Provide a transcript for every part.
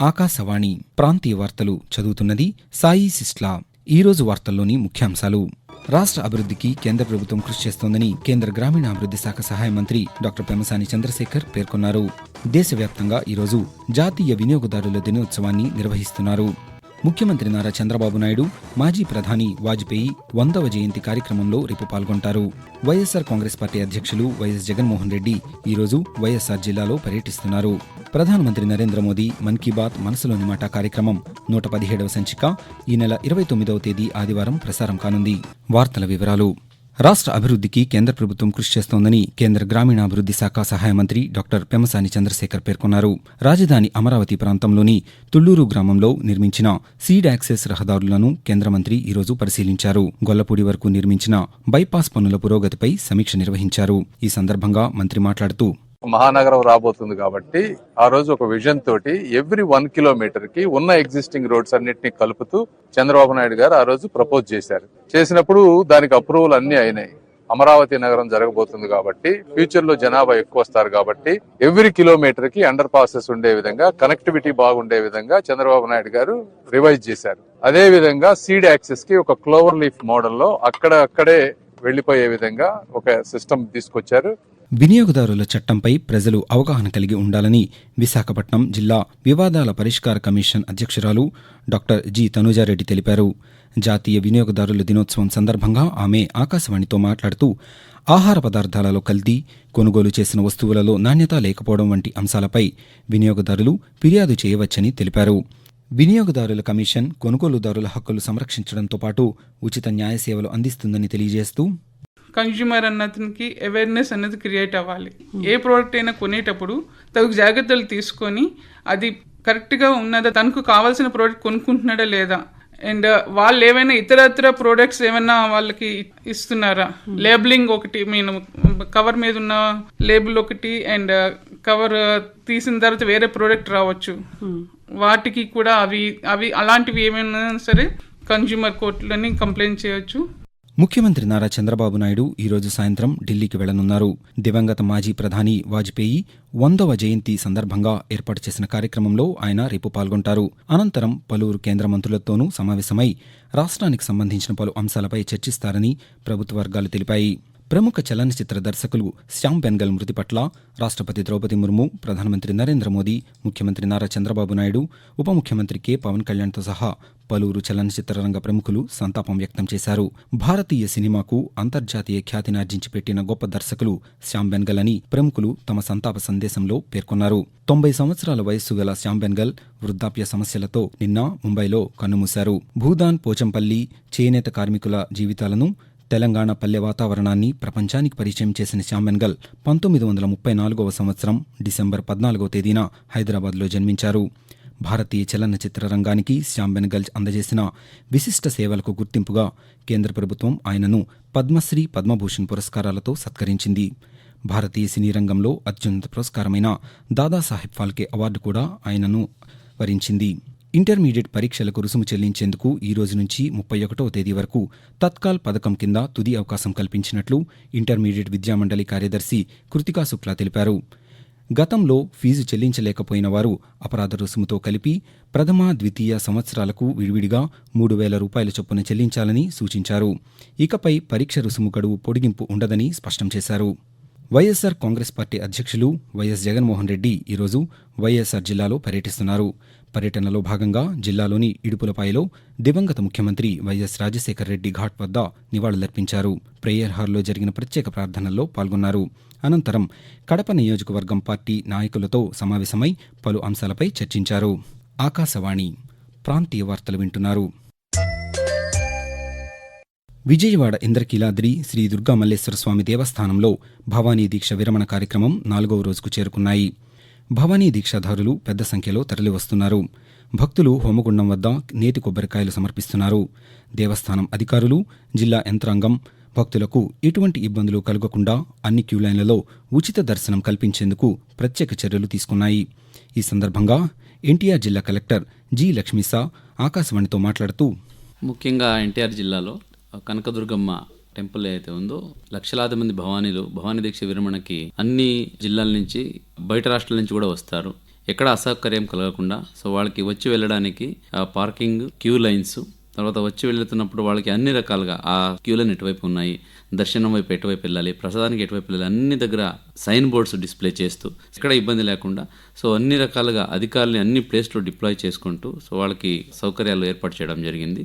ఆకాశవాణి ప్రాంతీయ వార్తలు చదువుతున్నది సాయి సిస్లా. ఈరోజు వార్తల్లోని ముఖ్యాంశాలు. రాష్ట్ర అభివృద్ధికి కేంద్ర ప్రభుత్వం కృషి చేస్తోందని కేంద్ర గ్రామీణాభివృద్ధి శాఖ సహాయ మంత్రి డాక్టర్ పెమసాని చంద్రశేఖర్ పేర్కొన్నారు. దేశవ్యాప్తంగా ఈరోజు జాతీయ వినియోగదారుల దినోత్సవాన్ని నిర్వహిస్తున్నారు. ముఖ్యమంత్రి నారా చంద్రబాబు నాయుడు మాజీ ప్రధాని వాజ్పేయి వందవ జయంతి కార్యక్రమంలో రేపు పాల్గొంటారు. వైఎస్సార్ కాంగ్రెస్ పార్టీ అధ్యక్షులు వైఎస్ జగన్మోహన్ రెడ్డి ఈరోజు వైఎస్సార్ జిల్లాలో పర్యటిస్తున్నారు. ప్రధానమంత్రి నరేంద్ర మోదీ మన్ కీ బాత్ మనసులోని మాట కార్యక్రమం నూట పదిహేడవ సంచిక ఈ నెల ఇరవై తొమ్మిదవ తేదీ ఆదివారం ప్రసారం కానుంది. వార్తల వివరాలు రాష్ట్ర అభివృద్ధికి కేంద్ర ప్రభుత్వం కృషి చేస్తోందని కేంద్ర గ్రామీణాభివృద్ధి శాఖ సహాయ మంత్రి డాక్టర్ పెమసాని చంద్రశేఖర్ పేర్కొన్నారు. రాజధాని అమరావతి ప్రాంతంలోని తుళ్ళూరు గ్రామంలో నిర్మించిన సీడ్ యాక్సెస్ రహదారులను కేంద్ర మంత్రి ఈరోజు పరిశీలించారు. గొల్లపూడి వరకు నిర్మించిన బైపాస్ పనుల పురోగతిపై సమీక్ష నిర్వహించారు. ఈ సందర్భంగా మంత్రి మాట్లాడుతూ మహానగరం రాబోతుంది కాబట్టి ఆ రోజు ఒక విజన్ తోటి ఎవ్రీ వన్ కిలోమీటర్కి ఉన్న ఎగ్జిస్టింగ్ రోడ్స్ అన్నిటిని కలుపుతూ చంద్రబాబు నాయుడు గారు ఆ రోజు ప్రపోజ్ చేశారు. చేసినప్పుడు దానికి అప్రూవల్ అన్ని అయినాయి. అమరావతి నగరం జరగబోతుంది కాబట్టి ఫ్యూచర్లో జనాభా ఎక్కువ వస్తారు కాబట్టి ఎవ్రీ కిలోమీటర్కి అండర్ పాసెస్ ఉండే విధంగా కనెక్టివిటీ బాగుండే విధంగా చంద్రబాబు నాయుడు గారు రివైజ్ చేశారు. అదే విధంగా సీడ్ యాక్సెస్కి ఒక క్లోవర్ లీఫ్ మోడల్లో అక్కడ అక్కడే వెళ్ళిపోయే విధంగా ఒక సిస్టమ్ తీసుకొచ్చారు. వినియోగదారుల చట్టంపై ప్రజలు అవగాహన కలిగి ఉండాలని విశాఖపట్నం జిల్లా వివాదాల పరిష్కార కమిషన్ అధ్యక్షురాలు డాక్టర్ జి తనూజారెడ్డి తెలిపారు. జాతీయ వినియోగదారుల దినోత్సవం సందర్భంగా ఆమె ఆకాశవాణితో మాట్లాడుతూ ఆహార పదార్థాలలో కల్తీ కొనుగోలు చేసిన వస్తువులలో నాణ్యత లేకపోవడం వంటి అంశాలపై వినియోగదారులు ఫిర్యాదు చేయవచ్చని తెలిపారు. వినియోగదారుల కమిషన్ కొనుగోలుదారుల హక్కులు సంరక్షించడంతో పాటు ఉచిత న్యాయ సేవలు అందిస్తుందని తెలియజేస్తూ కన్జ్యూమర్ అన్నతనికి అవేర్నెస్ అనేది క్రియేట్ అవ్వాలి. ఏ ప్రోడక్ట్ అయినా కొనేటప్పుడు తగు జాగ్రత్తలు తీసుకొని అది కరెక్ట్గా ఉన్నదా తనకు కావాల్సిన ప్రోడక్ట్ కొనుక్కుంటున్నాడా లేదా? అండ్ uh, వాళ్ళు ఏమైనా ఇతరత్ర ప్రోడక్ట్స్ ఏమైనా వాళ్ళకి ఇస్తున్నారా? లేబులింగ్ ఒకటి మీన్ కవర్ మీద ఉన్న లేబుల్ ఒకటి అండ్ కవర్ uh, uh, తీసిన తర్వాత వేరే ప్రోడక్ట్ రావచ్చు. వాటికి కూడా అవి అవి అలాంటివి ఏమైనా సరే కన్జ్యూమర్ కోర్టులని కంప్లైంట్ చేయొచ్చు. ముఖ్యమంత్రి నారా చంద్రబాబు నాయుడు ఈరోజు సాయంత్రం ఢిల్లీకి వెళ్ళనున్నారు. దివంగత మాజీ ప్రధాని వాజ్పేయి వందవ జయంతి సందర్భంగా ఏర్పాటు చేసిన కార్యక్రమంలో ఆయన రేపు పాల్గొంటారు. అనంతరం పలువురు కేంద్ర మంత్రులతోనూ సమావేశమై రాష్ట్రానికి సంబంధించిన పలు అంశాలపై చర్చిస్తారని ప్రభుత్వ వర్గాలు తెలిపాయి. ప్రముఖ చలనచిత్ర దర్శకులు శ్యామ్ బెన్గల్ మృతి పట్ల రాష్ట్రపతి ద్రౌపది ముర్ము ప్రధానమంత్రి నరేంద్ర మోదీ ముఖ్యమంత్రి నారా చంద్రబాబు నాయుడు ఉప ముఖ్యమంత్రి కె. పవన్ కళ్యాణ్తో సహా పలువురు చలనచిత్రరంగ ప్రముఖులు సంతాపం వ్యక్తం చేశారు. భారతీయ సినిమాకు అంతర్జాతీయ ఖ్యాతినార్జించి పెట్టిన గొప్ప దర్శకులు శ్యామ్ బెన్గల్ అని ప్రముఖులు తమ సంతాప సందేశంలో పేర్కొన్నారు. తొంభై సంవత్సరాల వయస్సు గల శ్యామ్ బెన్గల్ వృద్ధాప్య సమస్యలతో నిన్న ముంబైలో కన్నుమూశారు. భూదాన్ పోచంపల్లి చేనేత కార్మికుల జీవితాలను తెలంగాణ పల్లె వాతావరణాన్ని ప్రపంచానికి పరిచయం చేసిన శ్యామెన్గల్ పంతొమ్మిది వందల ముప్పై నాలుగవ సంవత్సరం డిసెంబర్ పద్నాలుగవ తేదీన హైదరాబాద్లో జన్మించారు. భారతీయ చలనచిత్ర రంగానికి శ్యామ్ బెనగల్ అందజేసిన విశిష్ట సేవలకు గుర్తింపుగా కేంద్ర ప్రభుత్వం ఆయనను పద్మశ్రీ పద్మభూషణ్ పురస్కారాలతో సత్కరించింది. భారతీయ సినీ రంగంలో అత్యున్నత పురస్కారమైన దాదాసాహెబ్ ఫాల్కే అవార్డు కూడా ఆయనను వరించింది. ఇంటర్మీడియట్ పరీక్షలకు రుసుము చెల్లించేందుకు ఈ రోజు నుంచి ముప్పై ఒకటో తేదీ వరకు తత్కాల్ పథకం కింద తుది అవకాశం కల్పించినట్లు ఇంటర్మీడియట్ విద్యామండలి కార్యదర్శి కృతికా శుక్లా తెలిపారు. గతంలో ఫీజు చెల్లించలేకపోయిన వారు అపరాధ రుసుముతో కలిపి ప్రథమ ద్వితీయ సంవత్సరాలకు విడివిడిగా మూడు వేల రూపాయల చొప్పున చెల్లించాలని సూచించారు. ఇకపై పరీక్ష రుసుము గడువు పొడిగింపు ఉండదని స్పష్టం చేశారు. వైఎస్సార్ కాంగ్రెస్ పార్టీ అధ్యక్షులు వైఎస్ జగన్మోహన్ రెడ్డి ఈరోజు వైఎస్సార్ జిల్లాలో పర్యటిస్తున్నారు. పర్యటనలో భాగంగా జిల్లాలోని ఇడుపులపాయలో దివంగత ముఖ్యమంత్రి వైఎస్ రాజశేఖర రెడ్డి ఘాట్ వద్ద నివాళులర్పించారు. ప్రేయర్ హాల్లో జరిగిన ప్రత్యేక ప్రార్థనల్లో పాల్గొన్నారు. అనంతరం కడప నియోజకవర్గం పార్టీ నాయకులతో సమావేశమై పలు అంశాలపై చర్చించారు. ఆకాశవాణి ప్రాంతీయ వార్తలు వింటున్నారు. విజయవాడ ఇంద్రకీలాద్రి శ్రీ దుర్గా మల్లేశ్వర స్వామి దేవస్థానంలో భవానీ దీక్ష విరమణ కార్యక్రమం నాలుగవ రోజుకు చేరుకున్నాయి. భవానీ దీక్షాధారులు పెద్ద సంఖ్యలో తరలివస్తున్నారు. భక్తులు హోమగుండం వద్ద నేతి కొబ్బరికాయలు సమర్పిస్తున్నారు. దేవస్థానం అధికారులు జిల్లా యంత్రాంగం భక్తులకు ఎటువంటి ఇబ్బందులు కలగకుండా అన్ని క్యూలైన్లలో ఉచిత దర్శనం కల్పించేందుకు ప్రత్యేక చర్యలు తీసుకున్నాయి. ఈ సందర్భంగా ఎన్టీఆర్ జిల్లా కలెక్టర్ జి లక్ష్మీసా ఆకాశవాణితో మాట్లాడుతూ ముఖ్యంగా ఎన్టీఆర్ జిల్లాలో కనకదుర్గమ్మ టెంపుల్ ఏదైతే ఉందో లక్షలాది మంది భవానీలు భవానీ దీక్ష విరమణకి అన్ని జిల్లాల నుంచి బయట రాష్ట్రాల నుంచి కూడా వస్తారు. ఎక్కడ అసౌకర్యం కలగకుండా సో వాళ్ళకి వచ్చి వెళ్ళడానికి ఆ పార్కింగ్ క్యూ లైన్స్ తర్వాత వచ్చి వెళ్తున్నప్పుడు వాళ్ళకి అన్ని రకాలుగా ఆ క్యూ ఎటువైపు ఉన్నాయి దర్శనం వైపు ఎటువైపు వెళ్ళాలి ప్రసాదానికి ఎటువైపు వెళ్ళాలి అన్ని దగ్గర సైన్ బోర్డ్స్ డిస్ప్లే చేస్తూ ఎక్కడ ఇబ్బంది లేకుండా సో అన్ని రకాలుగా అధికారులని అన్ని ప్లేస్లో డిప్లాయ్ చేసుకుంటూ సో వాళ్ళకి సౌకర్యాలు ఏర్పాటు చేయడం జరిగింది.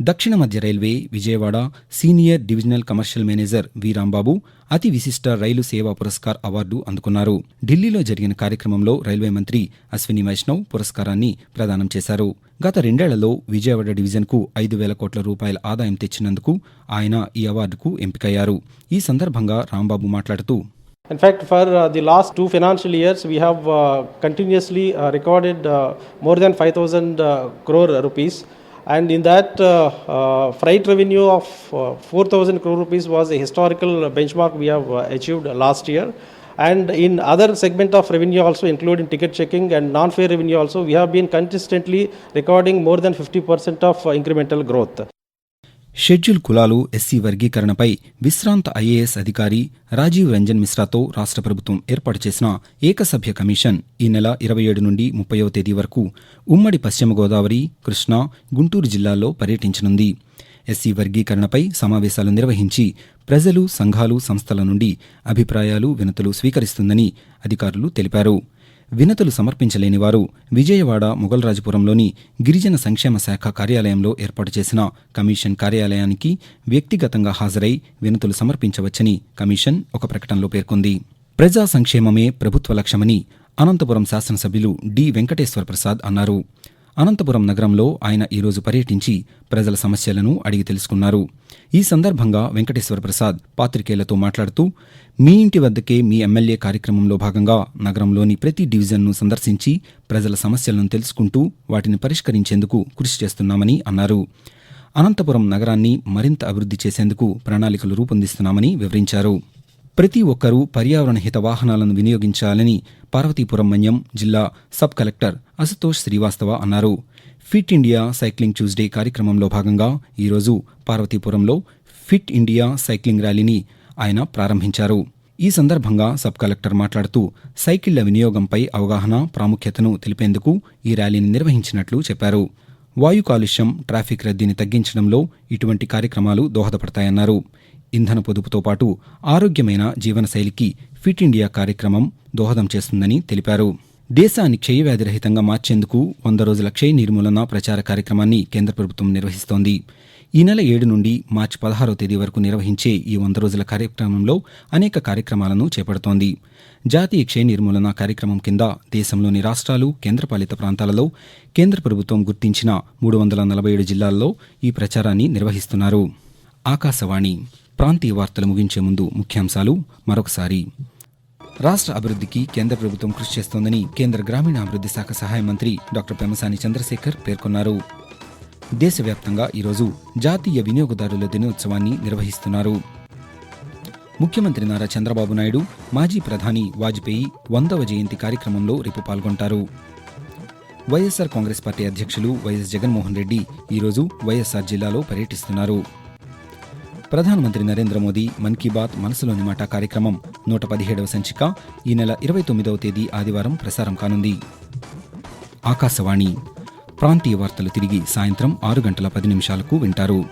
దక్షిణ మధ్య railway Vijayawada senior divisional commercial manager V Rambabu అతి విశిష్ట రైలు సేవా పురస్కార్ అవార్డు అందుకున్నారు ఢిల్లీలో జరిగిన కార్యక్రమంలో రైల్వే మంత్రి అశ్విని వైష్ణవ్ పురస్కారాన్ని ప్రదానం చేశారు గత రెండేళ్ళలో విజయవాడ డివిజన్కు ఐదు వేల కోట్ల రూపాయల ఆదాయం తెచ్చినందుకు ఆయన ఈ అవార్డుకు ఎంపికయ్యారు ఈ సందర్భంగా రాంబాబు మాట్లాడుతూ In fact, for uh, the last two financial years, we have uh, continuously uh, recorded uh, more than 5,000 uh, crore rupees. And in that, uh, uh, freight revenue of uh, 4,000 crore rupees was a historical benchmark we have achieved last year. And in other segment of revenue also, including ticket checking and non-fare revenue also, we have been consistently recording more than 50% of incremental growth. Schedule కులాలు SC వర్గీకరణపై విశ్రాంత IAS అధికారి రాజీవ్ రంజన్ మిశ్రాతో రాష్ట్ర ప్రభుత్వం ఏర్పాటు చేసిన ఏకసభ్య commission ఈ నెల ఇరవై ఏడు నుండి ముప్పైవ తేదీ వరకు ఉమ్మడి పశ్చిమ గోదావరి కృష్ణా గుంటూరు జిల్లాల్లో పర్యటించనుంది. ఎస్సీ వర్గీకరణపై సమావేశాలు నిర్వహించి ప్రజలు సంఘాలు సంస్థల నుండి అభిప్రాయాలు వినతులు స్వీకరిస్తుందని అధికారులు తెలిపారు. వినతులు సమర్పించలేని వారు విజయవాడ మొగల్రాజపురంలోని గిరిజన సంక్షేమ శాఖ కార్యాలయంలో ఏర్పాటు చేసిన కమిషన్ కార్యాలయానికి వ్యక్తిగతంగా హాజరై వినతులు సమర్పించవచ్చని కమిషన్ ఒక ప్రకటనలో పేర్కొంది. ప్రజా సంక్షేమమే ప్రభుత్వ లక్ష్యమని అనంతపురం శాసనసభ్యులు డి. వెంకటేశ్వర ప్రసాద్ అన్నారు. అనంతపురం నగరంలో ఆయన ఈరోజు పర్యటించి ప్రజల సమస్యలను అడిగి తెలుసుకున్నారు. ఈ సందర్భంగా వెంకటేశ్వర ప్రసాద్ పాత్రికేయులతో మాట్లాడుతూ మీ ఇంటి వద్దకే మీ ఎమ్మెల్యే కార్యక్రమంలో భాగంగా నగరంలోని ప్రతి డివిజన్ను సందర్శించి ప్రజల సమస్యలను తెలుసుకుంటూ వాటిని పరిష్కరించేందుకు కృషి చేస్తున్నామని అన్నారు. అనంతపురం నగరాన్ని మరింత అభివృద్ధి చేసేందుకు ప్రణాళికలు రూపొందిస్తున్నామని వివరించారు. ప్రతి ఒక్కరూ పర్యావరణ హిత వాహనాలను వినియోగించాలని పార్వతీపురం మన్యం జిల్లా సబ్ కలెక్టర్ అశుతోష్ శ్రీవాస్తవ అన్నారు. ఫిట్ ఇండియా సైక్లింగ్ ట్యూస్డే కార్యక్రమంలో భాగంగా ఈరోజు పార్వతీపురంలో ఫిట్ ఇండియా సైక్లింగ్ ర్యాలీని ఆయన ప్రారంభించారు. ఈ సందర్భంగా సబ్ కలెక్టర్ మాట్లాడుతూ సైకిళ్ళ వినియోగంపై అవగాహన ప్రాముఖ్యతను తెలిపేందుకు ఈ ర్యాలీని నిర్వహించినట్లు చెప్పారు. వాయు కాలుష్యం ట్రాఫిక్ రద్దీని తగ్గించడంలో ఇటువంటి కార్యక్రమాలు దోహదపడతాయన్నారు. ఇంధన పొదుపుతో పాటు ఆరోగ్యమైన జీవనశైలికి ఫిట్ ఇండియా కార్యక్రమం దోహదం చేస్తుందని తెలిపారు. దేశాన్ని క్షయవ్యాధి రహితంగా మార్చేందుకు వంద రోజుల క్షయ నిర్మూలన ప్రచార కార్యక్రమాన్ని కేంద్ర ప్రభుత్వం నిర్వహిస్తోంది. ఈ నెల ఏడు నుండి మార్చి పదహారో తేదీ వరకు నిర్వహించే ఈ వంద రోజుల కార్యక్రమంలో అనేక కార్యక్రమాలను చేపడుతోంది. జాతీయ క్షయ నిర్మూలన కార్యక్రమం కింద దేశంలోని రాష్ట్రాలు కేంద్రపాలిత ప్రాంతాలలో కేంద్ర ప్రభుత్వం గుర్తించిన మూడు వందల నలభై ఏడు జిల్లాల్లో ఈ ప్రచారాన్ని నిర్వహిస్తున్నారు. ఆకాశవాణి ప్రాంతీయ వార్తలు ముగించే ముందు ముఖ్యాంశాలు మరొకసారి. రాష్ట్ర అభివృద్ధికి కేంద్ర ప్రభుత్వం కృషి చేస్తోందని కేంద్ర గ్రామీణాభివృద్ధి శాఖ సహాయ మంత్రి డాక్టర్ పెమసాని చంద్రశేఖర్ పేర్కొన్నారు. దేశవ్యాప్తంగా ఈరోజు జాతీయ వినియోగదారుల దినోత్సవాన్ని నిర్వహిస్తున్నారు. ముఖ్యమంత్రి నారా చంద్రబాబు నాయుడు మాజీ ప్రధాని వాజ్పేయి వందవ జయంతి కార్యక్రమంలో రేపు పాల్గొంటారు. వైఎస్సార్ కాంగ్రెస్ పార్టీ అధ్యక్షులు వైఎస్ జగన్మోహన్ రెడ్డి ఈరోజు వైఎస్సార్ జిల్లాలో పర్యటిస్తున్నారు. ప్రధానమంత్రి నరేంద్ర మోదీ మన్ కీ బాత్ మనసులోని మాట కార్యక్రమం నూట పదిహేడవ సంచిక ఈ నెల ఇరవై తొమ్మిదవ తేదీ ఆదివారం ప్రసారం కానుంది. ఆకాశవాణి ప్రాంతీయ వార్తలు తిరిగి సాయంత్రం ఆరు గంటల పది నిమిషాలకు వింటారు.